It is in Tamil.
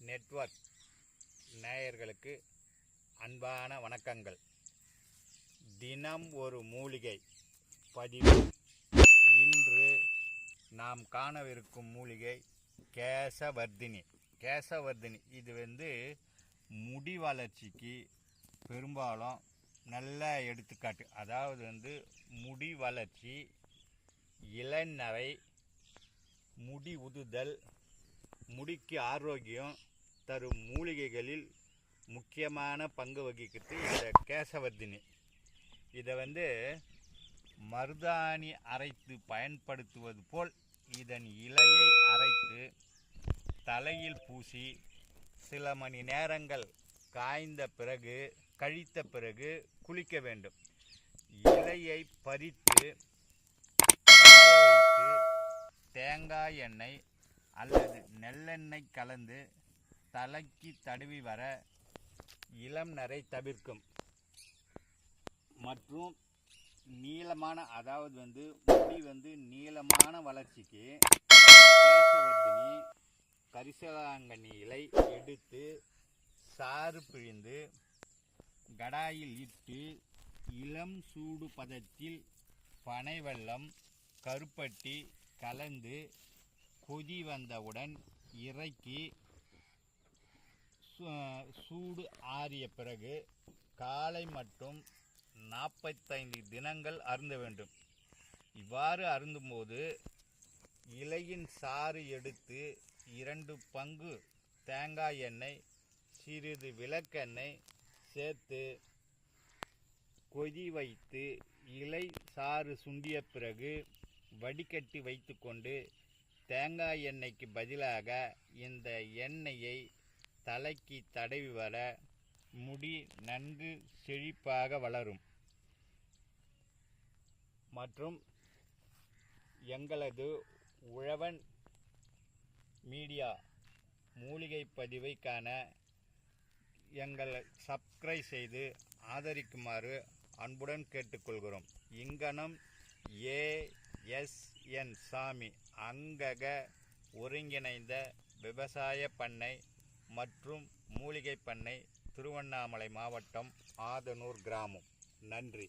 நெட்வொர்க் நேயர்களுக்கு அன்பான வணக்கங்கள். தினம் ஒரு மூலிகை பதிவு. இன்று நாம் காணவிருக்கும் மூலிகை கேசவர்தினி. கேசவர்தினி இது வந்து முடி வளர்ச்சிக்கு பெரும்பாலும் நல்ல எடுத்துக்காட்டு. அதாவது வந்து முடி வளர்ச்சி இளநரை முடி உதுதல் முடிக்கு ஆரோக்கியம் தரும் மூலிகைகளில் முக்கியமான பங்கு வகிக்கிறது இந்த கேசவர்தினி இதை வந்து மருதாணி அரைத்து பயன்படுத்துவது போல் இதன் இலையை அரைத்து தலையில் பூசி சில மணி நேரங்கள் காய்ந்த பிறகு கழித்த பிறகு குளிக்க வேண்டும். இலையை பறித்து வைத்து தேங்காய் எண்ணெய் அல்லது நெல்லெண்ணெய் கலந்து தலைக்கு தடவி வர இளம் நரை தவிர்க்கும். மற்றும் நீளமான அதாவது வந்து முடி வந்து நீளமான வளர்ச்சிக்கு கேசவர்தினி கரிசலாங்கண்ணி இலை எடுத்து சாறு பிழிந்து கடாயில் இட்டு இளம் சூடு பதத்தில் பனை வெள்ளம் கருப்பட்டி கலந்து கொதி வந்தவுடன் இறக்கி சூடு ஆறிய பிறகு காலை மட்டும் நாற்பத்தைந்து தினங்கள் அருந்த வேண்டும். இவ்வாறு அருந்தும்போது இலையின் சாறு எடுத்து இரண்டு பங்கு தேங்காய் எண்ணெய் சிறிது விளக்கெண்ணெய் சேர்த்து கொதி வைத்து இலை சாறு சுண்டிய பிறகு வடிகட்டி வைத்துக்கொண்டு தேங்காய் எண்ணெய்க்கு பதிலாக இந்த எண்ணெயை தலைக்கு தடவி வர முடி நன்கு செழிப்பாக வளரும். மற்றும் எங்களது உழவன் மீடியா மூலிகை பதிவை காண எங்களை சப்ஸ்கிரைப் செய்து ஆதரிக்குமாறு அன்புடன் கேட்டுக்கொள்கிறோம். இங்கனம் ஏஎஸ்என் சாமி அங்கக ஒருங்கிணைந்த விவசாய பண்ணை மற்றும் மூலிகை பண்ணை திருவண்ணாமலை மாவட்டம் ஆதனூர் கிராமம். நன்றி.